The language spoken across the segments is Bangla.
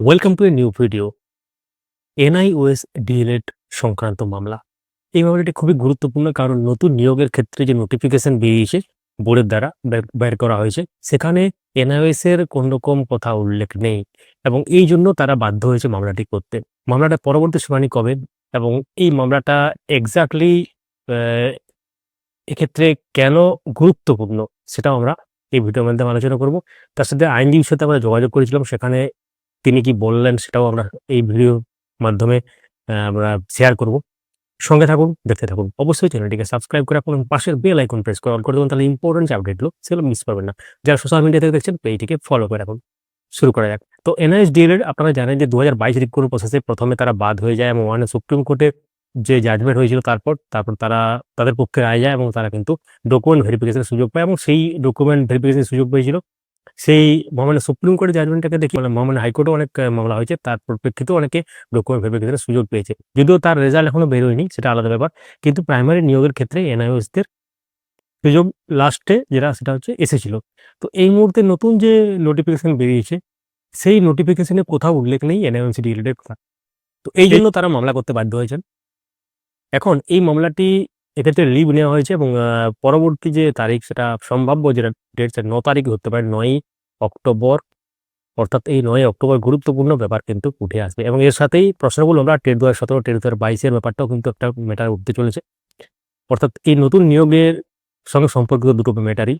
Welcome to a new video NIOS DElEd সংক্রান্ত মামলা এই মামলাটি খুবই গুরুত্বপূর্ণ কারণ নতুন নিয়োগের ক্ষেত্রে যে নোটিফিকেশন বেরিয়েছে, বোর্ডের দ্বারা বের- করা হয়েছে, সেখানে এনআইওএস এর কোন রকম কথা উল্লেখ নেই এবং এই জন্য তারা বাধ্য হয়েছে মামলাটি করতে। মামলাটা পরবর্তী শুনানি কবে এবং এই মামলাটা এক্স্যাক্টলি এক্ষেত্রে কেন গুরুত্বপূর্ণ সেটাও আমরা এই ভিডিওর মাধ্যমে আলোচনা করব। তার সাথে আইনজীবীর সাথে আমরা যোগাযোগ করেছিলাম, সেখানে তিনি কি বললেন সেটাও আমরা এই ভিডিওর মাধ্যমে আমরা শেয়ার করব। সঙ্গে থাকুন, দেখতে থাকুন। অবশ্যই চ্যানেলটিকে সাবস্ক্রাইব করে রাখুন পাশের বেল আইকন প্রেস করে অন করে দেবেন তাহলে ইম্পর্টেন্ট আপডেটগুলো সেগুলো মিস পাবেন না। যারা সোশ্যাল মিডিয়াতে দেখছেন পেজটিকে ফলো করে রাখুন। শুরু করা যাক। তো এনআইএস ডিএলএড আপনারা জানেন যে দু হাজার বাইশ রিক্রুট প্রসেসে প্রথমে তারা বাদ হয়ে যায় এবং ওয়ানে সুপ্রিম কোর্টে যে জাজমেন্ট হয়েছিল তারপর তারপর তারা তাদের পক্ষে রায় যায় এবং তারা কিন্তু ডকুমেন্ট ভেরিফিকেশনের সুযোগ পায় এবং সেই ডকুমেন্ট ভেরিফিকেশনের সুযোগ পেয়েছিল সেই মহামান্য সুপ্রিম কোর্টের জাজমেন্টটাকে দেখি মানে মহামান্য হাইকোর্টে অনেক মামলা হয়েছে। তার পরিপ্রেক্ষিতেও অনেকে ডকুমেন্ট ভেরিফিকেশনের সুযোগ পেয়েছে। যদিও তার রেজাল্ট এখনও বেরোয়নি সেটা আলাদা ব্যাপার। কিন্তু প্রাইমারি নিয়োগের ক্ষেত্রে এনআইওএসদের সুযোগ লাস্টে যেটা সেটা হচ্ছে এসেছিল। তো এই মুহূর্তে নতুন যে নোটিফিকেশন বেরিয়েছে সেই নোটিফিকেশনে কোথাও উল্লেখ নেই এনআইএমসি রিলেটেড কথা। তো এই জন্য তারা মামলা করতে বাধ্য হয়েছেন। এখন এই মামলাটি এক্ষেত্রে লিভ নেওয়া হয়েছে এবং পরবর্তী যে তারিখ সেটা সম্ভাব্য যেটা ডেট সেটা ন তারিখ হতে পারে, নয়ই অক্টোবর, অর্থাৎ এই নয় অক্টোবর গুরুত্বপূর্ণ ব্যাপার কিন্তু উঠে আসবে এবং এর সাথেই প্রশ্নগুলো আমরা টেট দু হাজার সতেরো, টেট দু হাজার বাইশের ব্যাপারটাও কিন্তু একটা ম্যাটার উঠতে চলেছে। অর্থাৎ এই নতুন নিয়োগের সঙ্গে সম্পর্কিত দুটো ম্যাটারই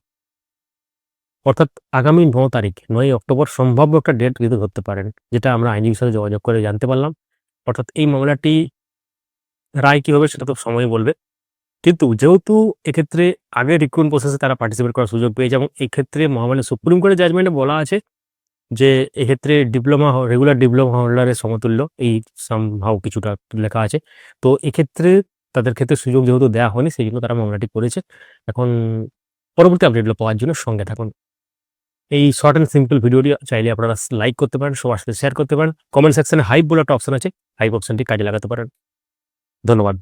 অর্থাৎ আগামী ন তারিখ নয় অক্টোবর সম্ভাব্য একটা ডেট কিন্তু ধরতে পারেন, যেটা আমরা আইনজীবীর সাথে যোগাযোগ করে জানতে পারলাম। অর্থাৎ এই মামলাটি রায় কি হবে সেটা তো সময় বলবে। কিন্তু যেহেতু এক্ষেত্রে আগে রিক্রুট প্রসেসে তারা পার্টিসিপেট করার সুযোগ পেয়েছে এবং এক্ষেত্রে মহামান্য সুপ্রিম কোর্টের জাজমেন্টে বলা আছে যে এক্ষেত্রে ডিপ্লোমা রেগুলার ডিপ্লোমা হোল্ডারের সমতুল্য, এই সামহাও কিছুটা লেখা আছে। তো এক্ষেত্রে তাদের ক্ষেত্রে সুযোগ যেহেতু দেওয়া হয়নি, সেই জন্য তারা মামলাটি করেছে। এখন পরবর্তী আপডেটগুলো পাওয়ার জন্য সঙ্গে থাকুন। এই শর্ট অ্যান্ড সিম্পল ভিডিওটি চাইলে আপনারা লাইক করতে পারেন, সবার সাথে শেয়ার করতে পারেন। কমেন্ট সেকশনে হাইপ বলে একটা অপশন আছে হাইপ অপশনটি কাজে লাগাতে পারেন। ধন্যবাদ।